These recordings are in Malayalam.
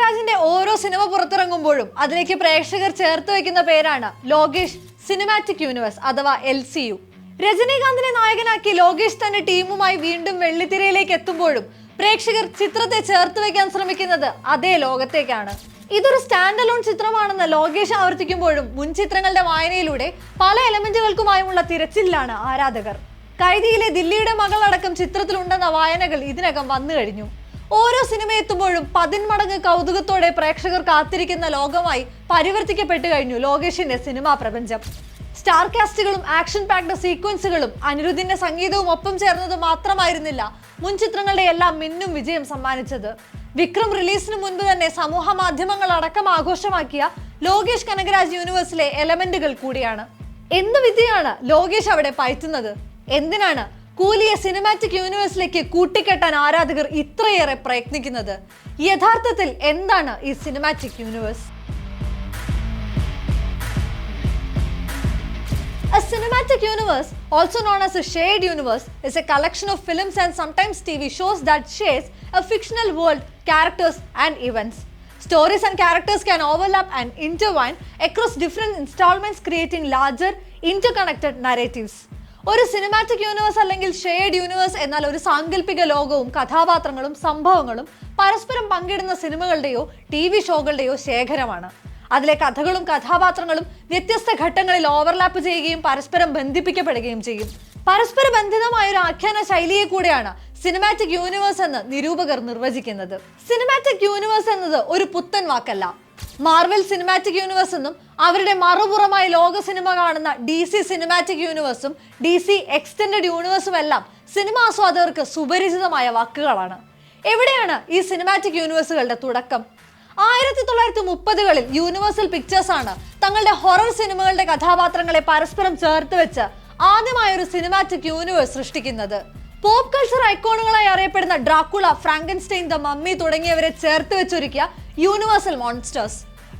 കനകരാജിന്റെ ഓരോ സിനിമ പുറത്തിറങ്ങുമ്പോഴും അതിലേക്ക് പ്രേക്ഷകർ ചേർത്ത് വെക്കുന്ന പേരാണ് ലോകേഷ് സിനിമാറ്റിക് യൂണിവേഴ്സ് അഥവാ എൽ സി യു രജനീകാന്തിനെ നായകനാക്കി ലോകേഷ് തന്റെ ടീമുമായി വീണ്ടും വെള്ളിത്തിരയിലേക്ക് എത്തുമ്പോഴും പ്രേക്ഷകർ ചിത്രത്തെ ചേർത്ത് വെക്കാൻ ശ്രമിക്കുന്നത് അതേ ലോകത്തേക്കാണ്. ഇതൊരു സ്റ്റാൻഡ് അലോൺ ചിത്രമാണെന്ന് ലോകേഷ് ആവർത്തിക്കുമ്പോഴും മുൻ ചിത്രങ്ങളുടെ വായനയിലൂടെ പല എലമെന്റുകൾക്കുമായുമുള്ള തിരച്ചിലാണ് ആരാധകർ. കൈദിയിലെ ദില്ലിയുടെ മകളടക്കം ചിത്രത്തിലുണ്ടെന്ന വായനകൾ ഇതിനകം വന്നു കഴിഞ്ഞു. ഓരോ സിനിമ എത്തുമ്പോഴും പതിന്മടങ്ങ് കൗതുകത്തോടെ പ്രേക്ഷകർ കാത്തിരിക്കുന്ന ലോകമായി പരിവർത്തിക്കപ്പെട്ടു കഴിഞ്ഞു ലോകേഷിന്റെ സിനിമാ പ്രപഞ്ചം. സ്റ്റാർ കാസ്റ്റുകളും ആക്ഷൻ പാക്ഡ് സീക്വൻസുകളും അനിരുദ്ധിന്റെ സംഗീതവും ഒപ്പം ചേർന്നത് മാത്രമായിരുന്നില്ല മുൻ ചിത്രങ്ങളുടെ എല്ലാം മിന്നും വിജയം സമ്മാനിച്ചത്. വിക്രം റിലീസിന് മുൻപ് തന്നെ സമൂഹ മാധ്യമങ്ങൾ അടക്കം ആഘോഷമാക്കിയ ലോകേഷ് കനകരാജ് യൂണിവേഴ്സിലെ എലമെന്റുകൾ കൂടിയാണ്. എന്ത് വിദ്യയാണ് ലോകേഷ് അവിടെ പയറ്റുന്നത്? എന്തിനാണ് കൂലിയെ സിനിമാറ്റിക് യൂണിവേഴ്സിലേക്ക് കൂട്ടിക്കെട്ടാൻ ആരാധകർ ഇത്രയേറെ പ്രയത്നിക്കുന്നത് യഥാർത്ഥത്തിൽ എന്താണ് ഈ cinematic universe A cinematic universe, also known as a shared universe, is a collection of films and sometimes TV shows that shares a fictional world, characters, and events. Stories and characters can overlap and intertwine across different installments, creating larger, interconnected narratives. ഒരു സിനിമാറ്റിക് യൂണിവേഴ്സ് അല്ലെങ്കിൽ ഷെയർഡ് യൂണിവേഴ്സ് എന്നാൽ ഒരു സാങ്കല്പിക ലോകവും കഥാപാത്രങ്ങളും സംഭവങ്ങളും പരസ്പരം പങ്കിടുന്ന സിനിമകളുടെയോ ടി വി ഷോകളുടെയോ ശേഖരമാണ്. അതിലെ കഥകളും കഥാപാത്രങ്ങളും വ്യത്യസ്ത ഘട്ടങ്ങളിൽ ഓവർലാപ്പ് ചെയ്യുകയും പരസ്പരം ബന്ധിപ്പിക്കപ്പെടുകയും ചെയ്യും. പരസ്പര ബന്ധിതമായ ഒരു ആഖ്യാന ശൈലിയെ കൂടെയാണ് സിനിമാറ്റിക് യൂണിവേഴ്സ് എന്ന് നിരൂപകർ നിർവചിക്കുന്നത്. സിനിമാറ്റിക് യൂണിവേഴ്സ് എന്നത് ഒരു പുത്തൻ വാക്കല്ല. മാർവൽ സിനിമാറ്റിക് യൂണിവേഴ്സ് എന്നും അവരുടെ മറുപുറമായി ലോക സിനിമ കാണുന്ന ഡി സി സിനിമാറ്റിക് യൂണിവേഴ്സും ഡി സി എക്സ്റ്റൻഡഡ് യൂണിവേഴ്സും എല്ലാം സിനിമാ ആസ്വാദകർക്ക് സുപരിചിതമായ വാക്കുകളാണ്. എവിടെയാണ് ഈ സിനിമാറ്റിക് യൂണിവേഴ്സുകളുടെ തുടക്കം? ആയിരത്തി തൊള്ളായിരത്തി മുപ്പതുകളിൽ യൂണിവേഴ്സൽ പിക്ചേഴ്സ് ആണ് തങ്ങളുടെ ഹൊറർ സിനിമകളുടെ കഥാപാത്രങ്ങളെ പരസ്പരം ചേർത്ത് വെച്ച് ആദ്യമായ ഒരു സിനിമാറ്റിക് യൂണിവേഴ്സ് സൃഷ്ടിക്കുന്നത്. പോപ്പ് കൾച്ചർ ഐക്കോണുകളായി അറിയപ്പെടുന്ന ഡ്രാക്കുള ഫ്രാങ്കൻസ്റ്റൈൻ ദ മമ്മി തുടങ്ങിയവരെ ചേർത്ത് വെച്ചൊരുക്കിയ Universal Monsters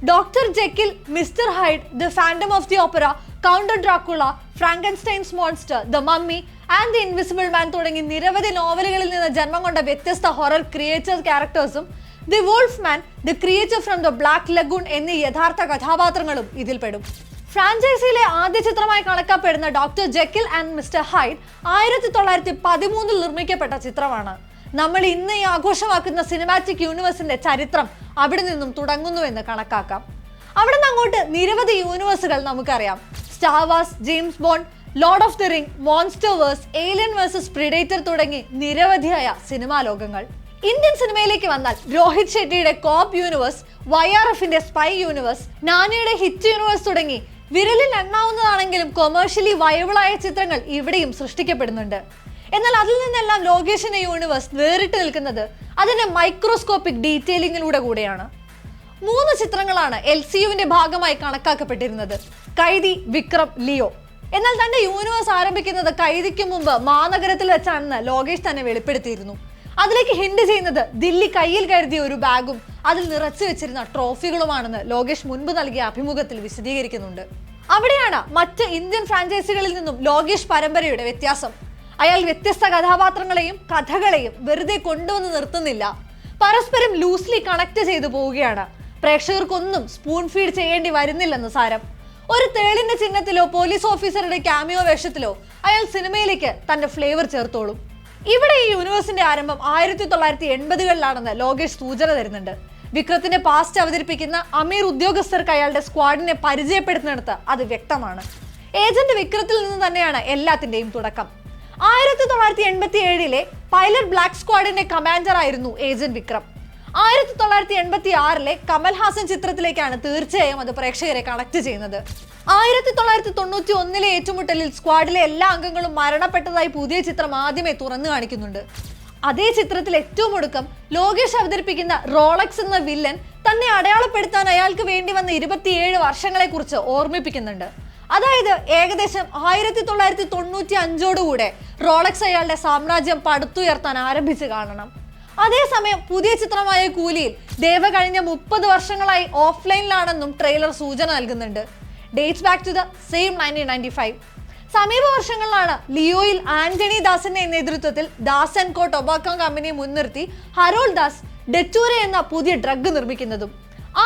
doctor Jekyll mister Hyde the Phantom of the Opera count Dracula Frankenstein's monster the Mummy and the Invisible Man തുടങ്ങി നിരവധി നോവലുകളിൽ നിന്ന് ജന്മം കൊണ്ട വ്യത്യസ്ത horror creature ക്യാരക്ടേഴ്സും the wolf man the creature from the black lagoon എന്നീ യഥാർത്ഥ കഥാപാത്രങ്ങളും ഇതിൽപ്പെടും ഫ്രാഞ്ചൈസിയിലെ ആദ്യ ചിത്രമായി കണക്കാക്കപ്പെടുന്ന doctor Jekyll and mister Hyde ആയിരത്തി തൊള്ളായിരത്തി പതിമൂന്നിൽ നിർമ്മിക്കപ്പെട്ട ചിത്രമാണ്. നമ്മൾ ഇന്ന് ഈ ആഘോഷമാക്കുന്ന സിനിമാറ്റിക് യൂണിവേഴ്സിന്റെ ചരിത്രം അവിടെ നിന്നും തുടങ്ങുന്നു എന്ന് കണക്കാക്കാം. അവിടെ നിന്ന് അങ്ങോട്ട് നിരവധി യൂണിവേഴ്സുകൾ നമുക്കറിയാം. Star Wars James Bond Lord of the Ring MonsterVerse Alien versus Predator തുടങ്ങി നിരവധിയായ സിനിമാ ലോകങ്ങൾ. ഇന്ത്യൻ സിനിമയിലേക്ക് വന്നാൽ രോഹിത് ഷെട്ടിയുടെ കോപ്പ് യൂണിവേഴ്സ് വൈ ആർ എഫിന്റെ സ്പൈ യൂണിവേഴ്സ് നാനിയുടെ ഹിറ്റ് യൂണിവേഴ്സ് തുടങ്ങി വിരലിൽ എണ്ണാവുന്നതാണെങ്കിലും കൊമേഴ്ഷ്യലി വയബിളായ ചിത്രങ്ങൾ ഇവിടെയും സൃഷ്ടിക്കപ്പെടുന്നുണ്ട്. എന്നാൽ അതിൽ നിന്നെല്ലാം ലോകേഷിന്റെ യൂണിവേഴ്സ് വേറിട്ട് നിൽക്കുന്നത് അതിന്റെ മൈക്രോസ്കോപ്പിക് ഡീറ്റെയിലിങ്ങിലൂടെ കൂടെയാണ്. മൂന്ന് ചിത്രങ്ങളാണ് എൽ സി യുവിന്റെ ഭാഗമായി കണക്കാക്കപ്പെട്ടിരുന്നത്. കൈദി വിക്രം ലിയോ. എന്നാൽ തന്റെ യൂണിവേഴ്സ് ആരംഭിക്കുന്നത് കൈദിക്ക് മുമ്പ് മാനഗരത്തിൽ വെച്ചാണെന്ന് ലോകേഷ് തന്നെ വെളിപ്പെടുത്തിയിരുന്നു. അതിലേക്ക് ഹിന്റ് ചെയ്യുന്നത് ദില്ലി കയ്യിൽ കരുതിയ ഒരു ബാഗും അതിൽ നിറച്ചു വെച്ചിരുന്ന ട്രോഫികളുമാണെന്ന് ലോകേഷ് മുൻപ് നൽകിയ അഭിമുഖത്തിൽ വിശദീകരിക്കുന്നുണ്ട്. അവിടെയാണ് മറ്റ് ഇന്ത്യൻ ഫ്രാഞ്ചൈസികളിൽ നിന്നും ലോകേഷ് പരമ്പരയുടെ വ്യത്യാസം. അയാൾ വ്യത്യസ്ത കഥാപാത്രങ്ങളെയും കഥകളെയും വെറുതെ കൊണ്ടുവന്ന് നിർത്തുന്നില്ല. പരസ്പരം ലൂസ്ലി കണക്ട് ചെയ്തു പോവുകയാണ്. പ്രേക്ഷകർക്കൊന്നും സ്പൂൺ ഫീഡ് ചെയ്യേണ്ടി വരുന്നില്ലെന്ന് സാരം. ഒരു തേളിന്റെ ചിഹ്നത്തിലോ പോലീസ് ഓഫീസറുടെ ക്യാമിയോ വേഷത്തിലോ അയാൾ സിനിമയിലേക്ക് തന്റെ ഫ്ലേവർ ചേർത്തോളും. ഇവിടെ ഈ യൂണിവേഴ്സിന്റെ ആരംഭം ആയിരത്തി തൊള്ളായിരത്തി എൺപതുകളിലാണെന്ന് ലോകേഷ് സൂചന തരുന്നുണ്ട്. വിക്രത്തിന്റെ പാസ്റ്റ് അവതരിപ്പിക്കുന്ന അമീർ ഉദ്യോഗസ്ഥർക്ക് അയാളുടെ സ്ക്വാഡിനെ പരിചയപ്പെടുത്തുന്നിടത്ത് അത് വ്യക്തമാണ്. ഏജന്റ് വിക്രത്തിൽ നിന്ന് തന്നെയാണ് എല്ലാത്തിന്റെയും തുടക്കം. ആയിരത്തി തൊള്ളായിരത്തി എൺപത്തി ഏഴിലെ പൈലറ്റ് ബ്ലാക്ക് സ്ക്വാഡിന്റെ കമാൻഡർ ആയിരുന്നു ഏജന്റ് വിക്രം. ആയിരത്തി തൊള്ളായിരത്തി എൺപത്തി ആറിലെ കമൽഹാസൻ ചിത്രത്തിലേക്കാണ് തീർച്ചയായും അത് പ്രേക്ഷകരെ കണക്ട് ചെയ്യുന്നത്. ആയിരത്തി തൊള്ളായിരത്തി തൊണ്ണൂറ്റി ഒന്നിലെ ഏറ്റുമുട്ടലിൽ സ്ക്വാഡിലെ എല്ലാ അംഗങ്ങളും മരണപ്പെട്ടതായി പുതിയ ചിത്രം ആദ്യമേ തുറന്നു കാണിക്കുന്നുണ്ട്. അതേ ചിത്രത്തിൽ ഏറ്റവും ഒടുക്കം ലോകേഷ് അവതരിപ്പിക്കുന്ന റോളക്സ് എന്ന വില്ലൻ തന്നെ അടയാളപ്പെടുത്താൻ അയാൾക്ക് വേണ്ടി വന്ന ഇരുപത്തിയേഴ് വർഷങ്ങളെക്കുറിച്ച് ഓർമ്മിപ്പിക്കുന്നുണ്ട്. അതായത് ഏകദേശം ആയിരത്തി തൊള്ളായിരത്തി തൊണ്ണൂറ്റി അഞ്ചോടുകൂടെ റോളക്സ് അയാളുടെ സാമ്രാജ്യം പടുത്തുയർത്താൻ ആരംഭിച്ചു കാണണം. അതേസമയം പുതിയ ചിത്രമായ കൂലിയിൽ ദേവ കഴിഞ്ഞ മുപ്പത് വർഷങ്ങളായി ഓഫ്ലൈനിലാണെന്നും ട്രെയിലർ സൂചന നൽകുന്നുണ്ട്. Dates back to the same nineteen ninety five സമീപ വർഷങ്ങളിലാണ് ലിയോയിൽ ആന്റണി ദാസിന്റെ നേതൃത്വത്തിൽ ദാസ് ആൻഡ് കോ ടൊബാക്കോ കമ്പനിയെ മുൻനിർത്തി ഹരോൾ ദാസ് ഡെറ്റൂര എന്ന പുതിയ ഡ്രഗ് നിർമ്മിക്കുന്നതും.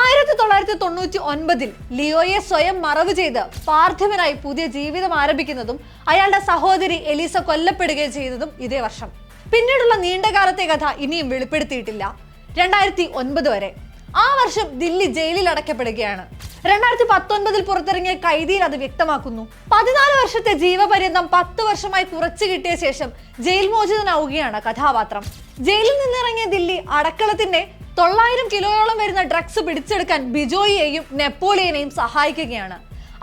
ആയിരത്തി തൊള്ളായിരത്തി തൊണ്ണൂറ്റി ഒൻപതിൽ ലിയോയെ സ്വയം മറവ് ചെയ്ത് പാർത്ഥിവനായി പുതിയ ജീവിതം ആരംഭിക്കുന്നതും അയാളുടെ സഹോദരി എലീസ കൊല്ലപ്പെടുകയും ചെയ്തതും ഇതേ വർഷം. പിന്നീടുള്ള നീണ്ടകാലത്തെ കഥ ഇനിയും വെളിപ്പെടുത്തിയിട്ടില്ല. രണ്ടായിരത്തി ഒൻപത് വരെ. ആ വർഷം ദില്ലി ജയിലിൽ അടയ്ക്കപ്പെടുകയാണ്. രണ്ടായിരത്തി പത്തൊൻപതിൽ പുറത്തിറങ്ങിയ കൈദിയിൽ അത് വ്യക്തമാക്കുന്നു. പതിനാല് വർഷത്തെ ജീവപര്യന്തം പത്ത് വർഷമായി കുറച്ചു കിട്ടിയ ശേഷം ജയിൽ മോചിതനാവുകയാണ് കഥാപാത്രം. ജയിലിൽ നിന്നിറങ്ങിയ ദില്ലി അടക്കളത്തിന്റെ തൊള്ളായിരം കിലോയോളം വരുന്ന ഡ്രഗ്സ് പിടിച്ചെടുക്കാൻ ബിജോയിയെയും നെപ്പോളിയനെയും സഹായിക്കുകയാണ്.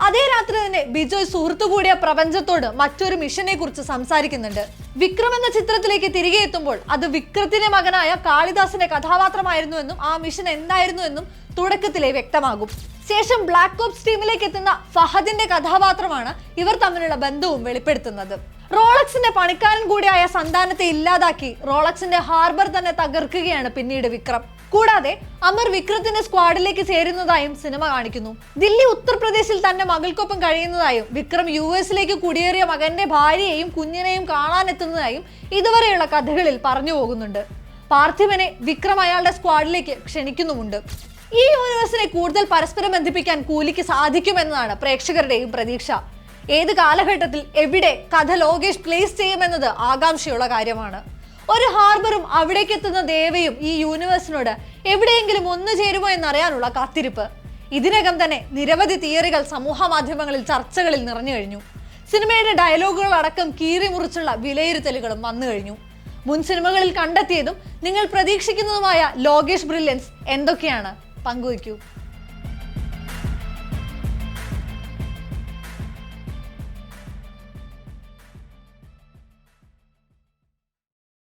അതേ രാത്രി തന്നെ ബിജോയ് സുഹൃത്തു കൂടിയ പ്രപഞ്ചത്തോട് മറ്റൊരു മിഷനെ കുറിച്ച് സംസാരിക്കുന്നുണ്ട്. വിക്രം എന്ന ചിത്രത്തിലേക്ക് തിരികെ എത്തുമ്പോൾ അത് വിക്രത്തിന്റെ മകനായ കാളിദാസിന്റെ കഥാപാത്രമായിരുന്നുവെന്നും ആ മിഷൻ എന്തായിരുന്നു എന്നും തുടക്കത്തിലെ വ്യക്തമാകും. ശേഷം ബ്ലാക്ക് ഓപ്സ് ടീമിലേക്ക് എത്തുന്ന ഫഹദിന്റെ കഥാപാത്രമാണ് ഇവർ തമ്മിലുള്ള ബന്ധവും വെളിപ്പെടുത്തുന്നത്. റോളക്സിന്റെ പണിക്കാരൻ കൂടിയായ സന്താനത്തെ ഇല്ലാതാക്കി റോളക്സിന്റെ ഹാർബർ തന്നെ തകർക്കുകയാണ് പിന്നീട് വിക്രം. കൂടാതെ അമർ വിക്രത്തിന്റെ സ്ക്വാഡിലേക്ക് ചേരുന്നതായും സിനിമ കാണിക്കുന്നു. ദില്ലി ഉത്തർപ്രദേശിൽ തന്റെ മകൾക്കൊപ്പം കഴിയുന്നതായും വിക്രം യു എസിലേക്ക് കുടിയേറിയ മകന്റെ ഭാര്യയെയും കുഞ്ഞിനെയും കാണാനെത്തുന്നതായും ഇതുവരെയുള്ള കഥകളിൽ പറഞ്ഞു പോകുന്നുണ്ട്. പാർത്ഥിവനെ വിക്രം അയാളുടെ സ്ക്വാഡിലേക്ക് ക്ഷണിക്കുന്നുമുണ്ട്. ഈ യൂണിവേഴ്സിനെ കൂടുതൽ പരസ്പരം ബന്ധിപ്പിക്കാൻ കൂലിക്ക് സാധിക്കുമെന്നതാണ് പ്രേക്ഷകരുടെയും പ്രതീക്ഷ. ഏത് കാലഘട്ടത്തിൽ എവിടെ കഥ ലോകേഷ് പ്ലേസ് ചെയ്യുമെന്നത് ആകാംക്ഷയുള്ള കാര്യമാണ്. ഒരു ഹാർബറും അവിടേക്ക് എത്തുന്ന ദേവയും ഈ യൂണിവേഴ്സിനോട് എവിടെയെങ്കിലും ഒന്നു ചേരുമോ എന്നറിയാനുള്ള കാത്തിരിപ്പ്. ഇതിനകം തന്നെ നിരവധി തിയറികൾ സമൂഹ മാധ്യമങ്ങളിൽ ചർച്ചകളിൽ നിറഞ്ഞു കഴിഞ്ഞു. സിനിമയുടെ ഡയലോഗുകൾ അടക്കം കീറി മുറിച്ചുള്ള വിലയിരുത്തലുകളും വന്നു കഴിഞ്ഞു. മുൻ സിനിമകളിൽ കണ്ടെത്തിയതും നിങ്ങൾ പ്രതീക്ഷിക്കുന്നതുമായ ലോകേഷ് ബ്രില്യൻസ് എന്തൊക്കെയാണ്? പങ്കുവയ്ക്കൂ.